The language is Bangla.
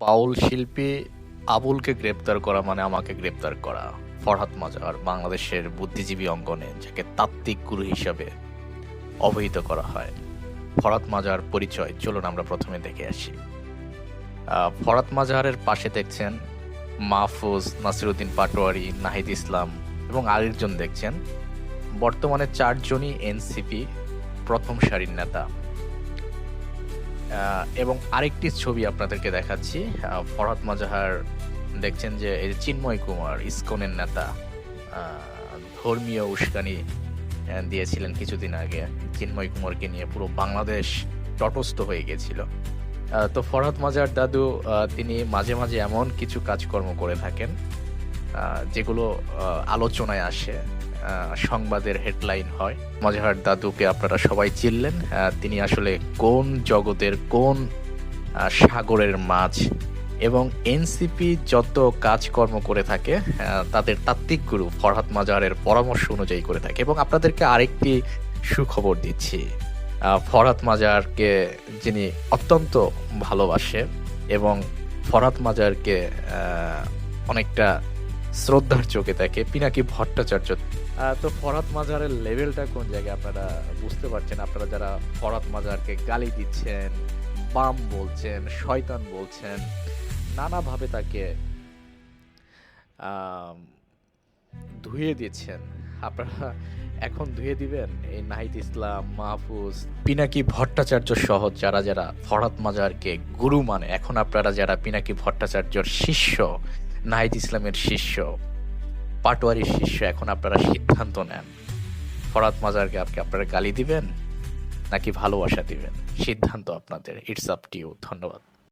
বাউল শিল্পী আবুলকে গ্রেপ্তার করা মানে আমাকে গ্রেপ্তার করা। ফরহাদ মাজার, বাংলাদেশের বুদ্ধিজীবী অঙ্গনে, যাকে তাত্ত্বিক গুরু হিসাবে অবহিত করা হয়। ফরাত মাজার পরিচয়, চলুন আমরা প্রথমে দেখে আসি। ফরাত মাজারের পাশে দেখছেন মাহফুজ নাসিরুদ্দিন পাটোয়ারি, নাহিদ ইসলাম এবং আরেকজন দেখছেন। বর্তমানে চারজনই এনসিপি প্রথম সারির নেতা। এবং আরেকটি ছবি আপনাদেরকে দেখাচ্ছি। ফরহাদ মাজাহার দেখছেন যে এই চিন্ময় কুমার, ইসকনের নেতা ধর্মীয় উস্কানি দিয়েছিলেন কিছুদিন আগে। চিন্ময় কুমারকে নিয়ে পুরো বাংলাদেশ তটস্থ হয়ে গেছিল। তো ফরহাদ মাজার দাদু তিনি মাঝে মাঝে এমন কিছু কাজকর্ম করে থাকেন যেগুলো আলোচনায় আসে সংবাদের হেডলাইন হয়। মজাহার দাদুকে আপনারা সবাই চিনলেন তিনি আসলে কোন জগতের কোন সাগরের মাছ এবং এনসিপি যত কাজকর্ম করে থাকে তাদের তাত্ত্বিক গুরু ফরহাদ মাজারের পরামর্শ অনুযায়ী করে থাকে। এবং আপনাদেরকে আরেকটি সুখবর দিচ্ছি। ফরহাদ মাজারকে যিনি অত্যন্ত ভালোবাসে এবং ফরহাদ মাজারকে অনেকটা শ্রদ্ধার চোখে দেখে পিনাকি ভট্টাচার্য। তো ফরাত মাজারের লেভেলটা কোন জায়গায় আপনারা বুঝতে পারছেন? আপনারা যারা ফরাত মাজারকে গালি দিচ্ছেন, বাম বলছেন, শয়তান বলছেন, নানাভাবে তাকে ধুয়ে দিচ্ছেন। আপনারা এখন ধুয়ে দিবেন? এই নাহিদ ইসলাম, মাহফুজ, পিনাকি ভট্টাচার্য সহ যারা যারা ফরাত মাজারকে গুরু মানে এখন আপনারা যারা পিনাকি ভট্টাচার্যর শিষ্য নাহিদ ইসলামের শিষ্য, পাটোয়ারির শিষ্য এখন আপনারা সিদ্ধান্ত নেন। ফরাত মাজারকে আপনি আপনারা গালি দিবেন নাকি ভালোবাসা দিবেন? সিদ্ধান্ত আপনাদের। ইটস আপ টু ধন্যবাদ।